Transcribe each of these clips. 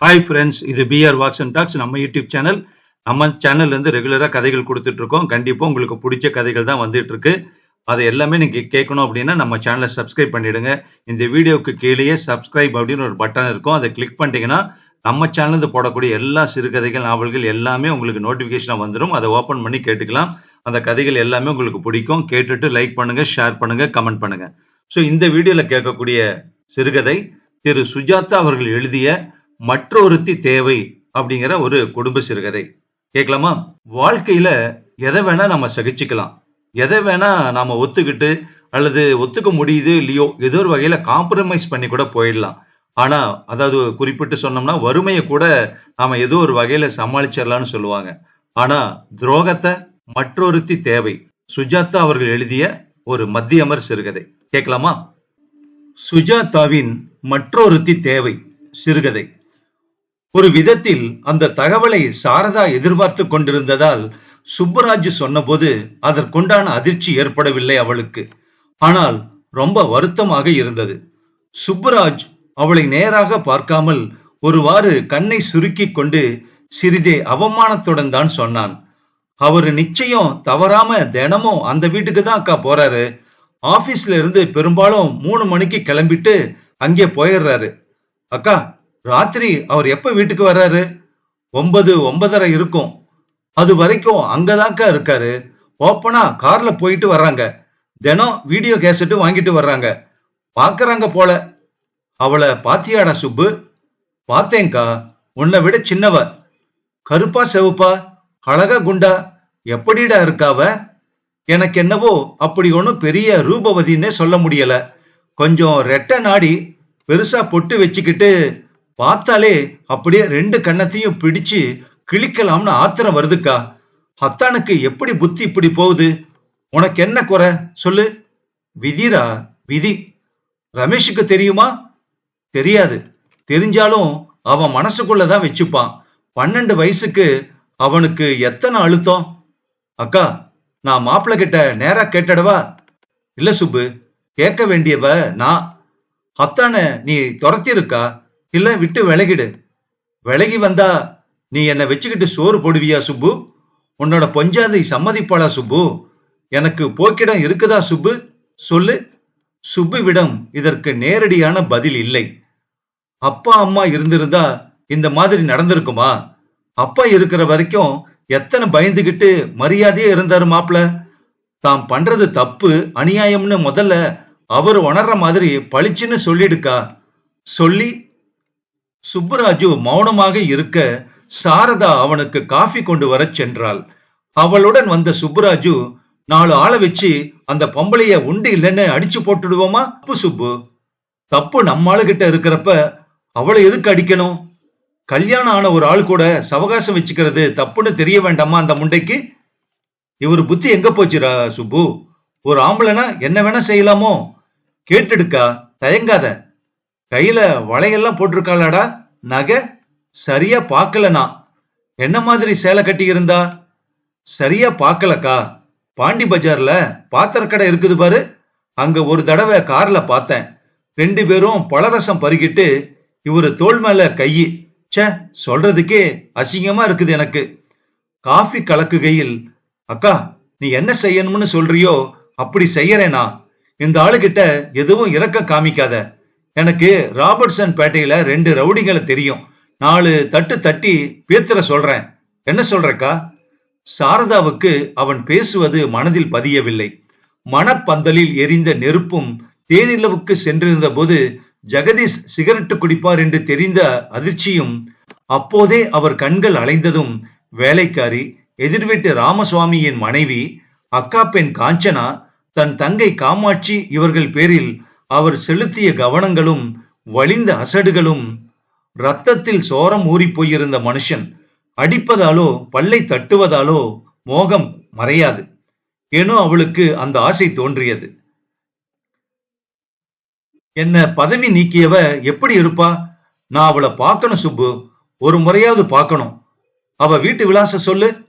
Hi friends இது PR walks and talks நம்ம YouTube channel நம்ம சேனல்ல இருந்து ரெகுலராக கதைகள் கொடுத்துட்டு இருக்கோம் கண்டிப்பாக உங்களுக்கு பிடிச்ச கதைகள் தான் வந்துட்டு இருக்கு அதை எல்லாமே நீங்க கேட்கணும் அப்படின்னா நம்ம சேனலை சப்ஸ்கிரைப் பண்ணிடுங்க. இந்த வீடியோவுக்கு கீழேயே சப்ஸ்கிரைப் அப்படின்னு ஒரு பட்டன் இருக்கும். அதை கிளிக் பண்ணிட்டீங்கன்னா நம்ம சேனல்ல போடக்கூடிய எல்லா சிறுகதைகள் நாவல்கள் எல்லாமே உங்களுக்கு நோட்டிஃபிகேஷனாக வந்துடும் அதை ஓப்பன் பண்ணி கேட்டுக்கலாம். அந்த கதைகள் எல்லாமே உங்களுக்கு பிடிக்கும். கேட்டுட்டு லைக் பண்ணுங்க ஷேர் பண்ணுங்க கமெண்ட் பண்ணுங்க. ஸோ இந்த வீடியோவில் கேட்கக்கூடிய சிறுகதை திரு சுஜாதா அவர்கள் எழுதிய மற்றொருத்தி தேவை அப்படிங்கிற ஒரு குடும்ப சிறுகதை. கேட்கலாமா? வாழ்க்கையில எதை வேணா நம்ம சகிச்சுக்கலாம். எதை வேணா நாம ஒத்துக்கிட்டு அல்லது ஒத்துக்க முடியுது இல்லையோ ஏதோ ஒரு வகையில காம்ப்ரமைஸ் பண்ணி கூட போயிடலாம். ஆனா அதாவது குறிப்பிட்டு சொன்னோம்னா வறுமையை கூட நாம ஏதோ ஒரு வகையில சமாளிச்சிடலாம்னு சொல்லுவாங்க. ஆனா துரோகத்தை மற்றொருத்தி தேவை. சுஜாதா அவர்கள் எழுதிய ஒரு மத்தியமர் சிறுகதை. கேட்கலாமா? சுஜாதாவின் மற்றொருத்தி தேவை சிறுகதை. ஒரு விதத்தில் அந்த தகவலை சாரதா எதிர்பார்த்து கொண்டிருந்ததால் சுப்பராஜ் சொன்னபோது அதற்குண்டான அதிர்ச்சி ஏற்படவில்லை அவளுக்கு. ஆனால் ரொம்ப வருத்தமாக இருந்தது. சுப்பராஜ் அவளை நேராக பார்க்காமல் ஒருவாறு கண்ணை சுருக்கிக் கொண்டு சிறிதே அவமானத்துடன் தான் சொன்னான். அவரு நிச்சயம் தவறாம தினமும் அந்த வீட்டுக்கு தான் அக்கா போறாரு. ஆபீஸ்ல இருந்து பெரும்பாலும் மூணு மணிக்கு கிளம்பிட்டு அங்கே போயிடுறாரு. அக்கா ராத்திரி அவர் எப்ப வீட்டுக்கு வர்றாரு? ஒன்பது ஒன்பதரை இருக்கும். அது வரைக்கும் அங்கதாக்கா இருக்காரு. ஓப்பனா கார்ல போயிட்டு வர்றாங்க. தினம் வீடியோ கேசட்டு வாங்கிட்டு வர்றாங்க. பாக்குறாங்க போல. அவளை பாத்தியாடா சுப்பு? பார்த்தேன்க்கா. உன்னை விட சின்னவ. கருப்பா செவப்பா? அழகா குண்டா? எப்படிடா இருக்காவ எனக்கு என்னவோ அப்படி ஒன்றும் பெரிய ரூபவதின்னே சொல்ல முடியல. கொஞ்சம் ரெட்டை நாடி பெருசா பொட்டு வச்சுக்கிட்டு பார்த்தாலே அப்படியே ரெண்டு கண்ணத்தையும் பிடிச்சு கிழிக்கலாம்னு ஆத்திரம் வருதுக்கா. அத்தானுக்கு எப்படி புத்தி இப்படி போகுது? உனக்கு என்ன குறை? சொல்லு. விதிரா விதி. ரமேஷுக்கு தெரியுமா? தெரியாது. தெரிஞ்சாலும் அவன் மனசுக்குள்ளதான் வச்சுப்பான். பன்னெண்டு வயசுக்கு அவனுக்கு எத்தனை அழுத்தம்? அக்கா நான் மாப்பிள்ள கிட்ட நேரா கேட்டடவா? இல்ல சுப்பு கேட்க வேண்டியவ நான். அத்தான நீ துரத்திருக்கா இல்ல விட்டு விலகிடு. விலகி வந்தா நீ என்னை வச்சுக்கிட்டு சோறு போடுவியா சுப்பு? உன்னோட பொஞ்சாதை சம்மதிப்பாளா சுப்பு? எனக்கு போக்கிடம் இருக்குதா சுப்பு? சொல்லு. சுப்புவிடம் இதற்கு நேரடியான பதில் இல்லை. அப்பா அம்மா இருந்திருந்தா இந்த மாதிரி நடந்திருக்குமா? அப்பா இருக்கிற வரைக்கும் எத்தனை பயந்துகிட்டு மரியாதையே இருந்தாரு மாப்பிள தாம் பண்றது தப்பு அநியாயம்னு முதல்ல அவர் உணர்ற மாதிரி பளிச்சுன்னு சொல்லிடுக்கா. சொல்லி சுப்புராஜு மௌனமாக இருக்க சாரதா அவனுக்கு காஃபி கொண்டு வரச் சென்றாள். அவளுடன் வந்த சுப்புராஜு நாலு ஆளை வச்சு அந்த பொம்பளைய உண்டு இல்லைன்னு அடிச்சு போட்டுடுவோமா? தப்பு சுப்பு. தப்பு நம்ம ஆளுகிட்ட இருக்கிறப்ப அவளை எதுக்கு அடிக்கணும்? கல்யாணம் ஆன ஒரு ஆள் கூட சவகாசம் வச்சுக்கிறது தப்புன்னு தெரிய வேண்டாமா அந்த முண்டைக்கு? இவர் புத்தி எங்க போச்சுரா சுப்பு? ஒரு ஆம்பளைனா என்ன வேணா செய்யலாமோ? கேட்டுடுக்கா தயங்காத. கையில வளையெல்லாம் போட்டிருக்காளாடா? நகை? சரியா பார்க்கலனா என்ன மாதிரி சேலை கட்டி இருந்தா சரியா பார்க்கலக்கா. பாண்டி பஜார்ல பாத்திர கடை இருக்குது பாரு. அங்க ஒரு தடவை கார்ல பார்த்தேன். ரெண்டு பேரும் பழரசம் பருகிட்டு இவரு தோல் மேல கையி சே சொல்றதுக்கே அசிங்கமா இருக்குது எனக்கு. காஃபி கலக்குகையில் அக்கா நீ என்ன செய்யணும்னு சொல்றியோ அப்படி செய்யறேனா? இந்த ஆளுகிட்ட எதுவும் இறக்க காமிக்காத. எனக்கு ராபர்ட்சன் பேட்டையில ரெண்டு ரவுடிகளை தெரியும். நாலு தட்டு தட்டி பேத்துற சொல்றேன். என்ன சொல்றக்கா? சாரதாவுக்கு அவன் பேசுவது மனதில் பதியவில்லை. மனப்பந்தலில் எரிந்த நெருப்பும் தேனிலவுக்கு சென்றிருந்த போது ஜெகதீஷ் சிகரெட்டு குடிப்பார் என்று தெரிந்த அதிர்ச்சியும் அப்போதே அவர் கண்கள் அலைந்ததும் வேலைக்காரி எதிர்வீட்டு ராமசுவாமியின் மனைவி அக்கா பெண் காஞ்சனா தன் தங்கை காமாட்சி இவர்கள் பேரில் அவர் செலுத்திய கவனங்களும் வலிந்த அசடுகளும் ரத்தத்தில் சோரம் ஊறி போயிருந்த மனுஷன் அடிப்பதாலோ பல்லை தட்டுவதாலோ மோகம் மறையாது. ஏனோ அவளுக்கு அந்த ஆசை தோன்றியது. என்ன பதவி நீக்கியவ எப்படி இருப்பா? நான் அவளை பார்க்கணும் சுப்பு. ஒரு முறையாவது பார்க்கணும். அவ வீட்டு விலாச சொல்லு.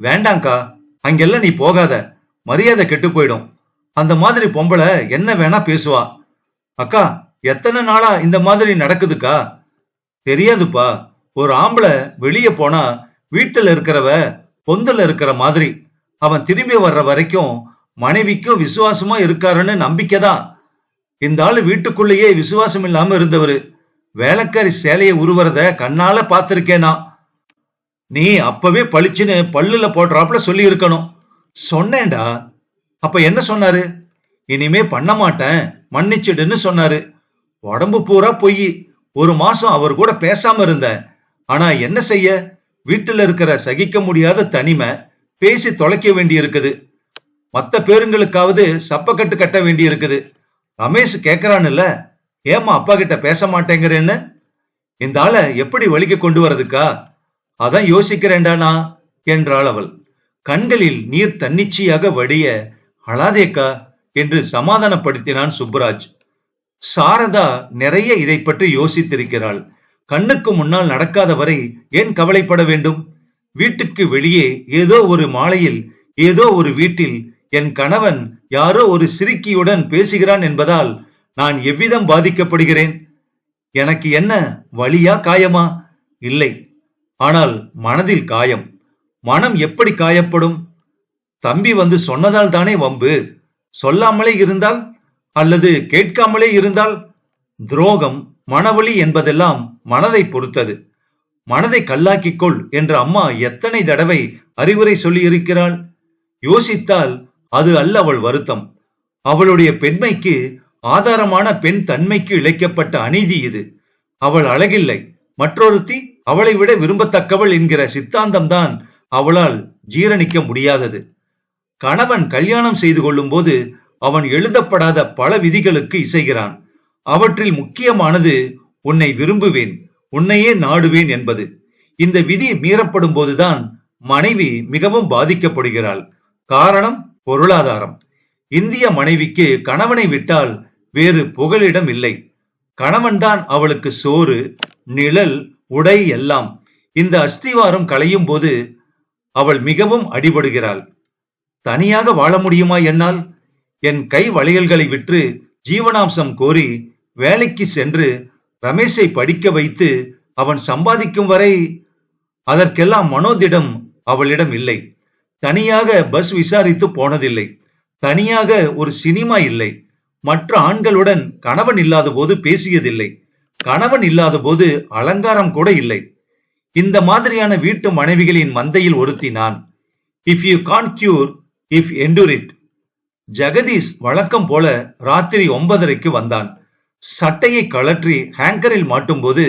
வேண்டாங்க்கா அங்கெல்லாம் நீ போகாத. மரியாதை கெட்டு போயிடும். அந்த மாதிரி பொம்பளை என்ன வேணா பேசுவா. அக்கா எத்தனை நாளா இந்த மாதிரி நடக்குதுக்கா? தெரியாதுப்பா. ஒரு ஆம்பளை வெளியே போனா வீட்டில் இருக்கிறவ பொந்தில் இருக்கிற மாதிரி. அவன் திரும்பி வர்ற வரைக்கும் மனைவிக்கும் விசுவாசமா இருக்காருன்னு நம்பிக்கை தான் இந்த ஆளு வீட்டுக்குள்ளேயே விசுவாசம் இல்லாம இருந்தவர். வேலைக்காரி சேலையை உருவறத கண்ணால பார்த்திருக்கேனா? நீ அப்பவே பளிச்சுன்னு பல்லுல போடுறாப்புல சொல்லி இருக்கணும் சொன்னேன்டா. அப்ப என்ன சொன்னாரு? இனிமே பண்ண மாட்டேன் மன்னிச்சிடுன்னு சொன்னாரு. உடம்பு பூரா பொய். ஒரு மாசம் அவர் கூட பேசாம இருந்தேன். ஆனா என்ன செய்ய? வீட்டுல இருக்கிற சகிக்க முடியாத தனிமை பேசி தொலைக்க வேண்டி இருக்குது மத்த பேருங்களுக்காவது சப்பக்கட்டு கட்ட வேண்டி இருக்குது ரமேஷ் கேக்குறான்ல ஏமா அப்பா கிட்ட பேச மாட்டேங்கிறேன்னு? இந்த ஆளை எப்படி வலிக்க கொண்டு வரதுக்கா அதான் யோசிக்கிறேன்டானா என்றாள் அவள். கண்களில் நீர் தன்னிச்சையாக வடிய அழாதேக்கா என்று சமாதானப்படுத்தினான் சுப்புராஜ். சாரதா நிறைய இதை பற்றி யோசித்திருக்கிறாள். கண்ணுக்கு முன்னால் நடக்காத வரை ஏன் கவலைப்பட வேண்டும்? வீட்டுக்கு வெளியே ஏதோ ஒரு மாலையில் ஏதோ ஒரு வீட்டில் என் கணவன் யாரோ ஒரு சிறுக்கியுடன் பேசுகிறான் என்பதால் நான் எவ்விதம் பாதிக்கப்படுகிறேன்? எனக்கு என்ன வழியா காயமா? இல்லை. ஆனால் மனதில் காயம். மனம் எப்படி காயப்படும்? தம்பி வந்து சொன்னதால் தானே வம்பு? சொல்லாமலே இருந்தால் அல்லது கேட்காமலே இருந்தால்? துரோகம் மனவழி என்பதெல்லாம் மனதை பொறுத்தது. மனதை கல்லாக்கிக்கொள் என்று அம்மா எத்தனை தடவை அறிவுரை சொல்லியிருக்கிறாள்? யோசித்தால் அது அல்ல அவள் வருத்தம். அவளுடைய பெண்மைக்கு ஆதாரமான பெண் தன்மைக்கு இழைக்கப்பட்ட அநீதி இது. அவள் அழகில்லை. மற்றொருத்தி அவளை விட விரும்பத்தக்கவள் என்கிற சித்தாந்தம்தான் அவளால் ஜீரணிக்க முடியாதது. கணவன் கல்யாணம் செய்து கொள்ளும் போது அவன் எழுதப்படாத பல விதிகளுக்கு இசைகிறான். அவற்றில் முக்கியமானது உன்னை விரும்புவேன் உன்னையே நாடுவேன் என்பது. இந்த விதி மீறப்படும் போதுதான் மனைவி மிகவும் பாதிக்கப்படுகிறாள். காரணம் பொருளாதாரம். இந்திய மனைவிக்கு கணவனை விட்டால் வேறு புகலிடம் இல்லை. கணவன்தான் அவளுக்கு சோறு நிழல் உடை எல்லாம். இந்த அஸ்திவாரம் களையும் போது அவள் மிகவும் அடிபடுகிறாள். தனியாக வாழ முடியுமா என்னால்? என் கை வளையல்களை விற்று ஜீவனாம்சம் கோரி வேலைக்கு சென்று ரமேஷை படிக்க வைத்து அவன் சம்பாதிக்கும் வரை அதற்கெல்லாம் மனோதிடம் அவளிடம் இல்லை. தனியாக பஸ் விசாரித்து போனதில்லை. தனியாக ஒரு சினிமா இல்லை. மற்ற ஆண்களுடன் கணவன் இல்லாத போது பேசியதில்லை. கணவன் இல்லாத போது அலங்காரம் கூட இல்லை. இந்த மாதிரியான வீட்டு மனைவிகளின் மந்தையில் ஒருத்தி நான் if you can cure if endure it Jagdish வழக்கம் போல ராத்திரி ஒன்பதரைக்கு வந்தான். சட்டையை கழற்றி ஹேங்கரில் மாட்டும்போது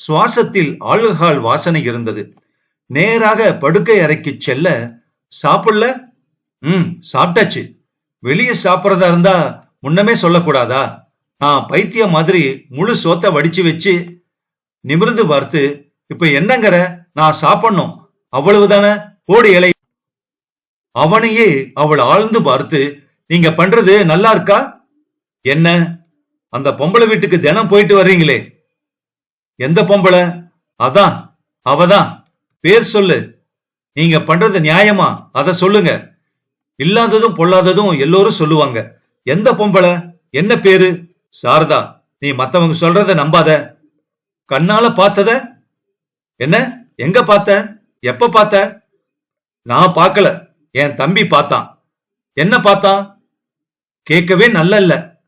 சுவாசத்தில் ஆல்கஹால் வாசனை இருந்தது. நேராக படுக்கை அறைக்கு செல்ல சாப்பிடல? ம் சாப்பிட்டாச்சு. வெளியே சாப்பிட்றதா இருந்தா முன்னமே சொல்லக்கூடாதா? நான் பைத்திய மாதிரி முழு சோத்தை வடிச்சு வச்சு நிமிர்ந்து பார்த்து இப்ப என்னங்கிற? நான் சாப்பிடணும். அவ்வளவுதானே? போடு இலை. அவனையே அவள் ஆழ்ந்து பார்த்து நீங்க பண்றது நல்லா இருக்கா? என்ன? அந்த பொம்பளை வீட்டுக்கு தினம் போயிட்டு வர்றீங்களே. எந்த பொம்பளை? அதான் அவதான். பேர் சொல்லு. நீங்க பண்றது நியாயமா? அத சொல்லுங்க. இல்லாததும் பொல்லாததும் எல்லோரும் சொல்லுவாங்க. எந்த பொம்பளை? என்ன பேரு? சாரதா நீ மத்தவங்க சொல்றத நம்பாத. கண்ணால பார்த்தத? என்ன? எங்க பார்த்த? எப்ப பார்த்த? நான் பார்க்கல. என் தம்பி பார்த்தான். என்ன பார்த்தான் கேட்கவே நல்ல இல்ல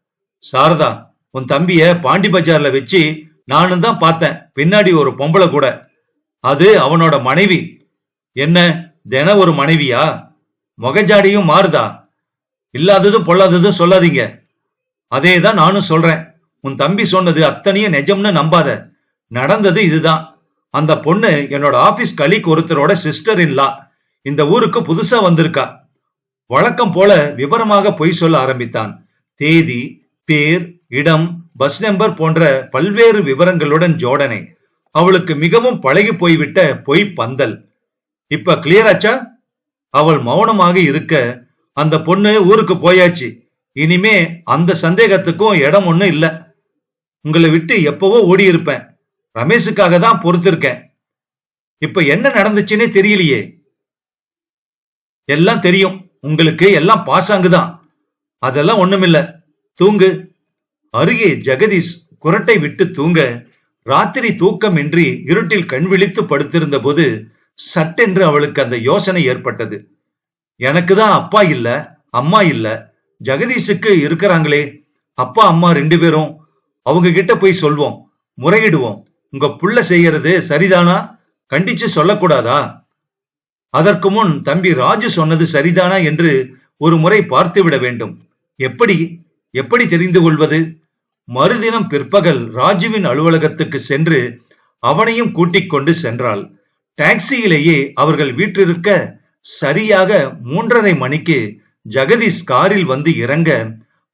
சாரதா உன் தம்பிய பாண்டி பஜார்ல வச்சு நானும் தான் பார்த்தேன். பின்னாடி ஒரு பொம்பளை கூட. அது அவனோட மனைவி. என்ன தின ஒரு மனைவியா? முகஜாடியும் மாறுதா? இல்லாததும் பொல்லாததும் சொல்லாதீங்க. அதே தான் நானும் சொல்றேன். உன் தம்பி சொன்னது அத்தனையும் நிஜம்னு நம்பாத. நடந்தது இதுதான். அந்த பொண்ணு என்னோட ஆபீஸ் கலிக் ஒருத்தரோட சிஸ்டர் இல்லா இந்த ஊருக்கு புதுசா வந்திருக்கா? வழக்கம் போல விவரமாக பொய் சொல்ல ஆரம்பித்தான். தேதி பேர் இடம் பஸ் நம்பர் போன்ற பல்வேறு விவரங்களுடன் ஜோடனை. அவளுக்கு மிகவும் பழகி போய்விட்ட பொய் பந்தல். இப்ப கிளியராச்சா அவள் மௌனமாக இருக்க அந்த பொண்ணு ஊருக்கு போயாச்சு. இனிமே அந்த சந்தேகத்துக்கும் இடம் ஒண்ணு இல்ல. உங்களை விட்டு எப்பவோ ஓடி இருப்பேன் ரமேஷுக்காக தான் பொறுத்திருக்கேன். இப்ப என்ன நடந்துச்சுன்னே தெரியலையே. எல்லாம் தெரியும். உங்களுக்கு எல்லாம் பாசாங்குதான். அதெல்லாம் ஒண்ணுமில்ல. தூங்கு. அருகே ஜெகதீஷ் குரட்டை விட்டு தூங்க ராத்திரி தூக்கமின்றி இருட்டில் கண் விழித்து படுத்திருந்த போது சட்டென்று அவளுக்கு அந்த யோசனை ஏற்பட்டது. எனக்கு தான் அப்பா இல்ல அம்மா இல்ல. ஜெகதீஷுக்கு இருக்கிறாங்களே. அப்பா அம்மா ரெண்டு பேரும். அவங்க கிட்ட போய் சொல்வோம். முறையிடுவோம். உங்க புள்ள செய்யறது சரிதானா? கண்டிச்சு சொல்லக்கூடாதா? அதற்கு முன் தம்பி ராஜு சொன்னது சரிதானா என்று ஒரு முறை பார்த்துவிட வேண்டும். எப்படி? எப்படி தெரிந்து கொள்வது? மறுதினம் பிற்பகல் ராஜுவின் அலுவலகத்துக்கு சென்று அவனையும் கூட்டிக் கொண்டு சென்றாள். டாக்ஸியிலேயே அவர்கள் வீற்றிருக்க சரியாக மூன்றரை மணிக்கு ஜெகதீஷ் காரில் வந்து இறங்க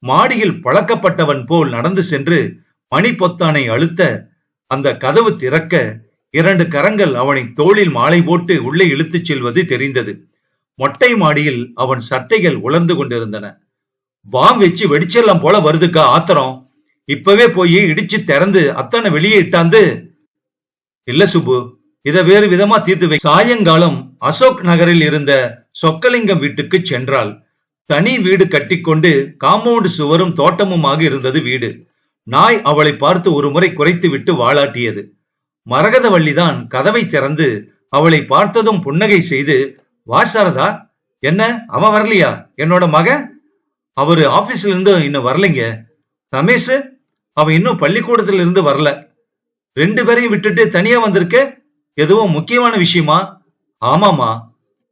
மாடியில் பழக்கப்பட்டவன் போல் நடந்து சென்று மணிப்பொத்தானை அழுத்த அந்த கதவு திறக்க இரண்டு கரங்கள் அவனை தோளில் மாலை போட்டு உள்ளே இழுத்துச் செல்வது தெரிந்தது. மொட்டை மாடியில் அவன் சட்டைகள் உலர்ந்து கொண்டிருந்தன. பாம் வச்சு வெடிச்செல்லாம் போல வருதுக்கா ஆத்திரம்? இப்பவே போய் இடிச்சு திறந்து அத்தனை வெளியே இட்டாந்து. இல்ல சுப்பு இத வேறு விதமா தீர்த்து வை. சாயங்காலம் அசோக் நகரில் இருந்த சொக்கலிங்கம் வீட்டுக்கு சென்றாள். தனி வீடு கட்டிக்கொண்டு காம்பவுண்ட் சுவரும் தோட்டமுமாக இருந்தது வீடு. நாய் அவளை பார்த்து ஒரு முறை குறைத்து விட்டு வாளாட்டியது மரகதவள்ளிதான் கதவை திறந்து அவளை பார்த்ததும் புன்னகை செய்து வா சாரதா என்ன? அவன் வரலையா? என்னோட மகன் அவரு ஆபீஸ்ல இருந்து இன்னும் வரலைங்க. ரமேஷ் அவன் இன்னும் பள்ளிக்கூடத்துல இருந்து வரல. ரெண்டு பேரையும் விட்டுட்டு தனியா வந்திருக்க? எதுவும் முக்கியமான விஷயமா? ஆமாமா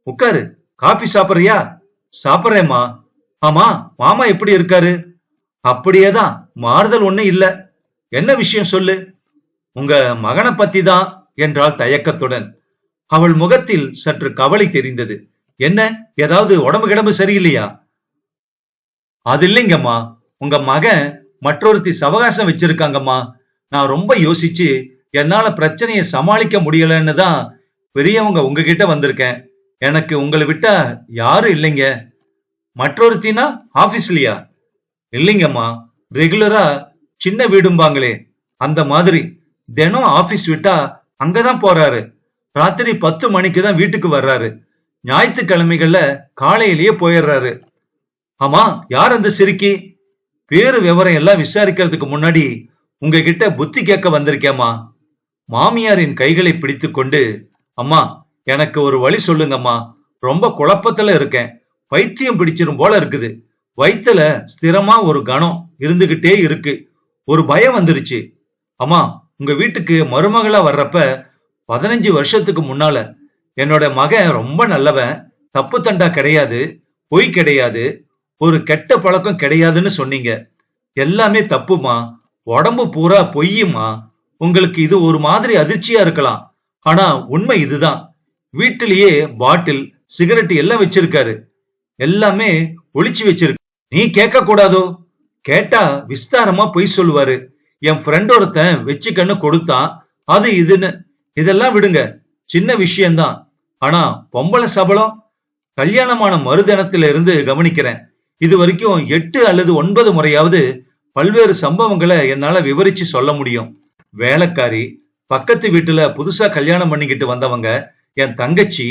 உட்காரு. காபி சாப்பிடுறியா? சாப்பிடுறேம்மா. ஆமா மாமா எப்படி இருக்காரு? அப்படியேதான். மாறுதல் ஒண்ணு இல்ல. என்ன விஷயம் சொல்லு? உங்க மகனை பத்தி தான் என்றாள் தயக்கத்துடன். அவள் முகத்தில் சற்று கவலை தெரிந்தது. என்ன? ஏதாவது உடம்பு கிடம்பு சரியில்லையா? அது இல்லைங்கம்மா உங்க மகன் மற்றொருத்தி சவகாசம் வச்சிருக்காங்கம்மா. நான் ரொம்ப யோசிச்சு என்னால பிரச்சனையை சமாளிக்க முடியலன்னு தான் பெரியவங்க உங்ககிட்ட வந்திருக்கேன். எனக்கு உங்களை விட்டா யாரும் இல்லைங்க. மற்றொருத்தினா ஆபீஸ்லயா? இல்லைங்கம்மா. ரெகுலரா சின்ன வீடும்பாங்களே. அந்த மாதிரி. தினம் ஆபீஸ் விட்டா அங்கதான் போறாரு. ராத்திரி பத்து மணிக்கு தான் வீட்டுக்கு வர்றாரு. ஞாயிற்றுக்கிழமைகள்ல காலையிலேயே போயிடுறாரு. ஆமா யார் அந்த சிறுக்கி பேரு விவரம் எல்லாம் விசாரிக்கிறதுக்கு முன்னாடி உங்ககிட்ட புத்தி கேட்க வந்திருக்கேம்மா. மாமியாரின் கைகளை பிடித்து கொண்டு அம்மா எனக்கு ஒரு வழி சொல்லுங்கம்மா. ரொம்ப குழப்பத்துல இருக்கேன். பைத்தியம் பிடிச்சிரும் போல இருக்குது. வயிற்றுல ஸ்திரமா ஒரு கணம் இருந்துகிட்டே இருக்கு. ஒரு பயம் வந்துருச்சு. அம்மா உங்க வீட்டுக்கு மருமகளா வர்றப்ப பதினஞ்சு வருஷத்துக்கு முன்னால என்னோட மகன் ரொம்ப நல்லவன் தப்பு தண்டா கிடையாது பொய் கிடையாது ஒரு கெட்ட பழக்கம் கிடையாதுன்னு சொன்னீங்க. எல்லாமே தப்புமா? உடம்பு பூரா பொய்யுமா? உங்களுக்கு இது ஒரு மாதிரி அதிர்ச்சியா இருக்கலாம். ஆனா உண்மை இதுதான். வீட்டிலேயே பாட்டில் சிகரெட் எல்லாம் வச்சிருக்காரு. எல்லாமே ஒளிச்சு வச்சிருக்கு. நீ கேட்க கூடாதோ கேட்டா விஸ்தாரமா பொய் சொல்லுவாரு. என் ஃப்ரெண்ட் ஒருத்தன் வச்சுக்கன்னு கொடுத்தான் அது இதுன்னு இதெல்லாம் விடுங்க. சின்ன விஷயம்தான் ஆனா பொம்பளை சபலம் கல்யாணமான மறுதினத்துல இருந்து கவனிக்கிறேன். இது வரைக்கும் எட்டு அல்லது ஒன்பது முறையாவது பல்வேறு சம்பவங்களை என்னால விவரிச்சு சொல்ல முடியும். வேலைக்காரி பக்கத்து வீட்டுல புதுசா கல்யாணம் பண்ணிக்கிட்டு வந்தவங்க என் தங்கச்சி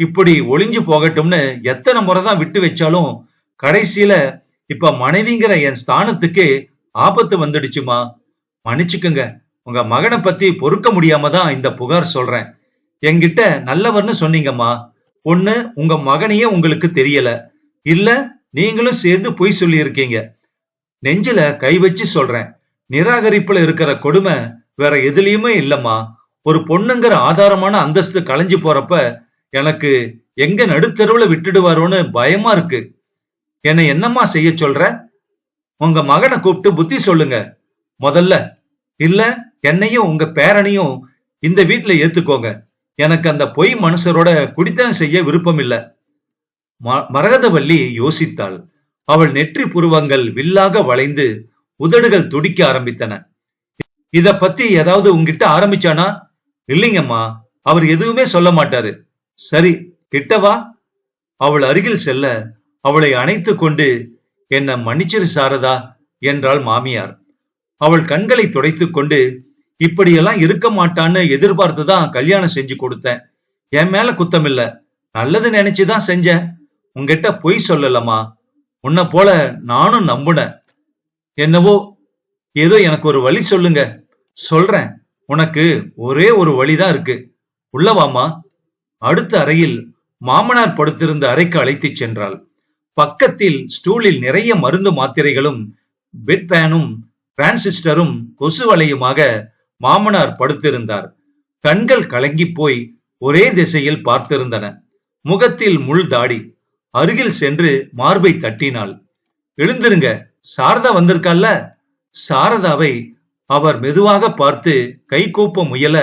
இப்படி ஒளிஞ்சு போகட்டும்னு எத்தனை முறை தான் விட்டு வச்சாலும் கடைசியில இப்ப மனைவிங்கிற என் ஸ்தானத்துக்கு ஆபத்து வந்துடுச்சுமா? மன்னிச்சுக்குங்க. உங்க மகனை பத்தி பொறுக்க முடியாம தான் இந்த புகார் சொல்றேன். என்கிட்ட நல்லவர்னு சொன்னீங்கம்மா. ஒண்ணு உங்க மகனையே உங்களுக்கு தெரியல. இல்ல நீங்களும் சேர்ந்து பொய் சொல்லியிருக்கீங்க. நெஞ்சில கை வச்சு சொல்றேன். நிராகரிப்புல இருக்கிற கொடுமை வேற எதுலயுமே இல்லம்மா. ஒரு பொண்ணுங்கிற ஆதாரமான அந்தஸ்து களைஞ்சு போறப்ப எனக்கு எங்க நடுத்தருவுல விட்டுடுவாரோன்னு பயமா இருக்கு. என்னை என்னம்மா செய்ய சொல்ற? உங்க மகனை கூப்பிட்டு புத்தி சொல்லுங்க. முதல்ல இல்ல என்னையும் உங்க பேரனையும் இந்த வீட்டுல ஏத்துக்கோங்க. எனக்கு அந்த பொய் மனுஷரோட குடித்தனம் செய்ய விருப்பம் இல்ல ம- மரகதவல்லி யோசித்தாள். அவள் நெற்றி புருவங்கள் வில்லாக வளைந்து உதடுகள் துடிக்க ஆரம்பித்தன. இத பத்தி ஏதாவது உங்ககிட்ட ஆரம்பிச்சானா? இல்லைங்கம்மா அவர் எதுவுமே சொல்ல மாட்டாரு. சரி கிட்டவா அவள் அருகில் செல்ல அவளை அணைத்து கொண்டு என்ன மன்னிச்சிரு சாரதா என்றாள் மாமியார். அவள் கண்களை துடைத்துக் கொண்டு இப்படியெல்லாம் இருக்க மாட்டான்னு எதிர்பார்த்து தான் கல்யாணம் செஞ்சு கொடுத்தேன். என் மேல குத்தமில்ல நல்லது நினைச்சுதான் செஞ்சேன் உங்ககிட்ட பொய் சொல்லலம்மா. உன்னை போல நானும் நம்புனேன். என்னவோ ஏதோ எனக்கு ஒரு வழி சொல்லுங்க. சொல்றேன். உனக்கு ஒரே ஒரு வழிதான் இருக்கு. உள்ளவாமா அடுத்த அறையில் மாமனார் படுத்திருந்த அறைக்கு அழைத்துச் சென்றாள். பக்கத்தில் ஸ்டூலில் நிறைய மருந்து மாத்திரைகளும் பெட் பேனும் டிரான்சிஸ்டரும் கொசு வலையுமாக மாமனார் படுத்திருந்தார். கண்கள் கலங்கி போய் ஒரே திசையில் பார்த்திருந்தன. முகத்தில் முள் தாடி. அருகில் சென்று மார்பை தட்டினாள். எழுந்திருங்க சாரதா வந்திருக்கால்ல? சாரதாவை அவர் மெதுவாக பார்த்து கை கூப்ப முயல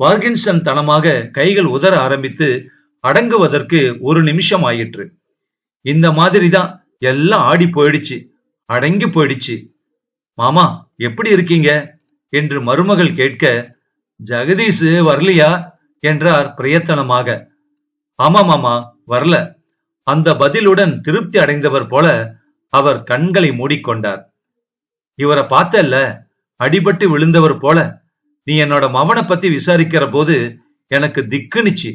வார்கின்சன் தனமாக கைகள் உதற ஆரம்பித்து அடங்குவதற்கு ஒரு நிமிஷம் ஆயிற்று. இந்த மாதிரி தான் எல்லாம் ஆடி போயிடுச்சு அடங்கி போயிடுச்சு. மாமா எப்படி இருக்கீங்க? என்று மருமகள் கேட்க ஜெகதீஷ் வரலையா? என்றார் பிரயத்தனமாக. ஆமா மாமா வரல. அந்த பதிலுடன் திருப்தி அடைந்தவர் போல அவர் கண்களை மூடிக்கொண்டார். இவரை பார்த்தல்ல அடிபட்டு விழுந்தவர் போல. நீ என்னோட மவனை பத்தி விசாரிக்கிற போது எனக்கு திக்குனுச்சு.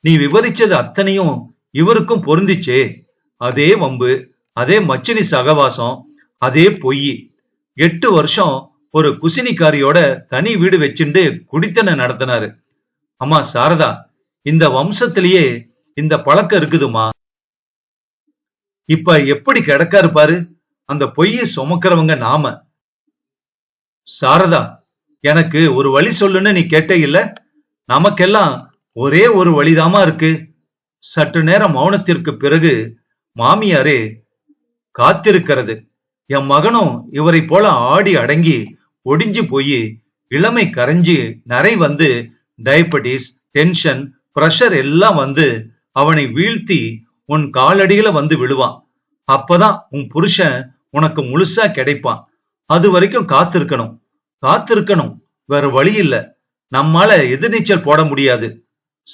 நீ விவரிச்சது அத்தனையும் இவருக்கும் பொருந்திச்சே. அதே வம்பு அதே மச்சினி சகவாசம் அதே பொய். எட்டு வருஷம் ஒரு குசினிக்காரியோட தனி வீடு வச்சுண்டு குடித்தன நடத்தினாரு. அம்மா சாரதா இந்த வம்சத்திலேயே இந்த பழக்கம் இருக்குதுமா? இப்ப எப்படி கிடக்காரு பாரு? அந்த பொய்யை சுமக்கிறவங்க நாம. சாரதா எனக்கு ஒரு வழி சொல்லுன்னு நீ கேட்டே இல்ல? நமக்கெல்லாம் ஒரே ஒரு வழிதாமா இருக்கு. சற்று நேரம் மௌனத்திற்கு பிறகு மாமியாரே காத்திருக்கிறது. என் மகனும் இவரை போல ஆடி அடங்கி ஒடிஞ்சு போய் இளமை கரைஞ்சி நரை வந்து டயபெட்டிஸ் டென்ஷன் பிரஷர் எல்லாம் வந்து அவனை வீழ்த்தி உன் காலடியில வந்து விழுவான். அப்பதான் உன் புருஷன் உனக்கு முழுசா கிடைப்பான். அது வரைக்கும் காத்திருக்கணும். காத்திருக்கணும். வேற வழி இல்ல. நம்மால எதிர்நீச்சல் போட முடியாது.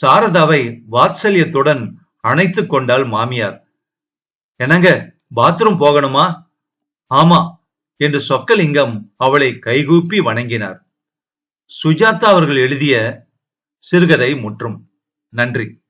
சாரதாவை வாத்சல்யத்துடன் அணைத்து கொண்டாள் மாமியார். என்னங்க பாத்ரூம் போகணுமா? ஆமா என்று சொக்கலிங்கம் அவளை கைகூப்பி வணங்கினார். சுஜாதா அவர்கள் எழுதிய சிறுகதை முற்றும். நன்றி.